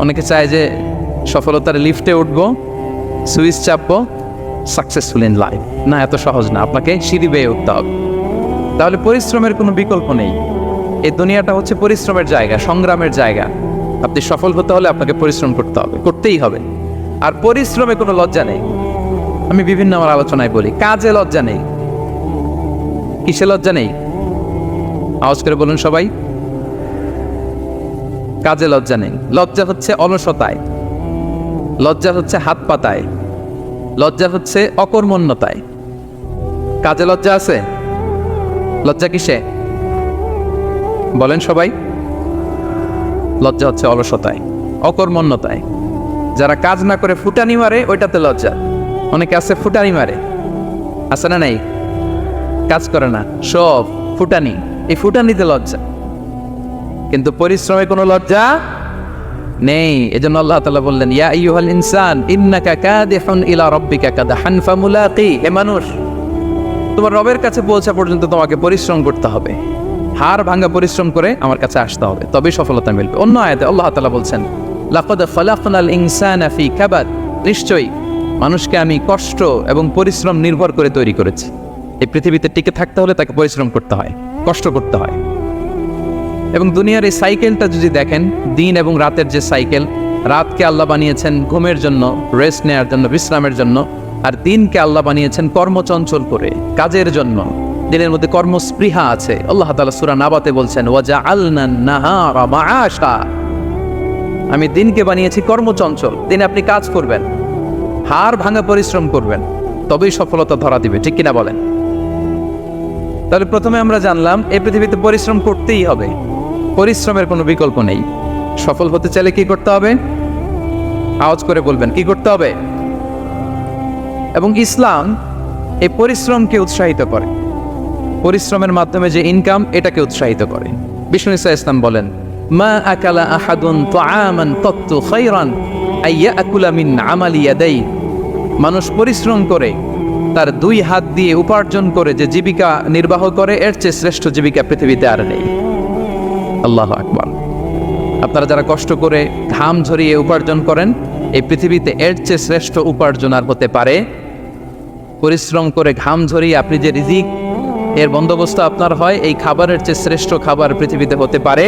অনেকে চায় যে সফলতার লিফটে উঠবো, সুইচ চাপবো সাকসেসফুল ইন লাইফ না, এত সহজ না, আপনাকে সিঁড়ি বেয়ে উঠতে হবে। তাহলে পরিশ্রমের কোনো বিকল্প নেই। এই দুনিয়াটা হচ্ছে পরিশ্রমের জায়গা, সংগ্রামের জায়গা। আপনি সফল হতে হলে আপনাকে পরিশ্রম করতে হবে, করতেই হবে। আর পরিশ্রমে কোনো লজ্জা নেই। আমি বিভিন্ন আমার আলোচনায় বলি, কাজে লজ্জা নেই। কিসে লজ্জা নেই? আওয়াজ করে বলুন সবাই। কাজে লজ্জা নেই। লজ্জা হচ্ছে অলসতায়। লজ্জা হচ্ছে হাত পাতায়। লজ্জা হচ্ছে অকর্মণ্যতায়। কাজে লজ্জা আছে? লজ্জা কিসে? বলেন সবাই। লজ্জা হচ্ছে অলসতায়, অকর্মণ্যতায়। যারা কাজ না করে ফুটানি মারে, ওইটাতে লজ্জা। অনেকে আছে ফুটানি মারে। আছে না নাই? কাজ করে না। সব ফুটানি। এই ফুটানিতে লজ্জা। কিন্তু পরিশ্রমে কোনো লজ্জা নেই। এজন্য আল্লাহ তাআলা বললেন, ইয়া আইয়ুহাল ইনসান, ইন্নাকা কাদিহুন ইলা রাব্বিকা কাদহান ফামুলাকি। হে মানুষ, তোমার রবের কাছে পৌঁছা পর্যন্ত তোমাকে পরিশ্রম করতে হবে। হার ভাঙা পরিশ্রম করে আমার কাছে আসতে হবে, তবেই সফলতা মিলবে। অন্য আয়াতে আল্লাহ তাআলা বলছেন, লাকাদ খালাকনাল ইনসানা ফি কাবাদ। নিশ্চয়ই, মানুষকে আমি কষ্ট এবং পরিশ্রম নির্ভর করে তৈরি করেছি। এই পৃথিবীতে টিকে থাকতে হলে তাকে পরিশ্রম করতে হয়, কষ্ট করতে হয়। এবং দুনিয়ার এই সাইকেলটা যদি দেখেন, দিন এবং রাতের যে সাইকেল, রাতকে আল্লাহ বানিয়েছেন ঘুমের জন্য রেস্ট নেওয়ার জন্য, বিশ্রামের জন্য, আর দিনকে আল্লাহ বানিয়েছেন কর্মচঞ্চল করে, কাজের জন্য। দিনের মধ্যে কর্মস্পৃহা আছে। আল্লাহ তাআলা সূরা নাবাতে বলছেন ওয়াজা আলনান আমি দিনকে বানিয়েছি কর্মচঞ্চল। দিনে আপনি কাজ করবেন হার ভাঙা পরিশ্রম করবেন, তবেই সফলতা ধরা দিবে, ঠিক কিনা বলেন? তাহলে প্রথমে আমরা জানলাম, এই পৃথিবীতে পরিশ্রম করতেই হবে। পরিশ্রমের কোনো বিকল্প নেই। সফল হতে চাইলে কি করতে হবে? আওয়াজ করে বলবেন, কি করতে হবে? এবং ইসলাম এই পরিশ্রমকে উৎসাহিত করে। পরিশ্রমের মাধ্যমে যে ইনকাম এটাকে উৎসাহিত করে। বিষ্ণু ইসা ইসলাম বলেন, মা আকালা আহাদুন তাআমান কত্তু খাইরান আইয়া আকুলা মিন আমালি মানুষ পরিশ্রম করে, তার দুই হাত দিয়ে উপার্জন করে যে জীবিকা নির্বাহ করে, এর চেয়ে শ্রেষ্ঠ জীবিকা পৃথিবীতে আর নেই। আল্লাহ আকবার। আপনারা যারা কষ্ট করে ঘাম ঝরিয়ে উপার্জন করেন, এই পৃথিবীতে এর চেয়ে শ্রেষ্ঠ উপার্জন আর হতে পারে। পরিশ্রম করে ঘাম ঝরিয়ে আপনি যে রিজিক, এর বন্দোবস্ত আপনার হয়, এই খাবারের চেয়ে শ্রেষ্ঠ খাবার পৃথিবীতে হতে পারে।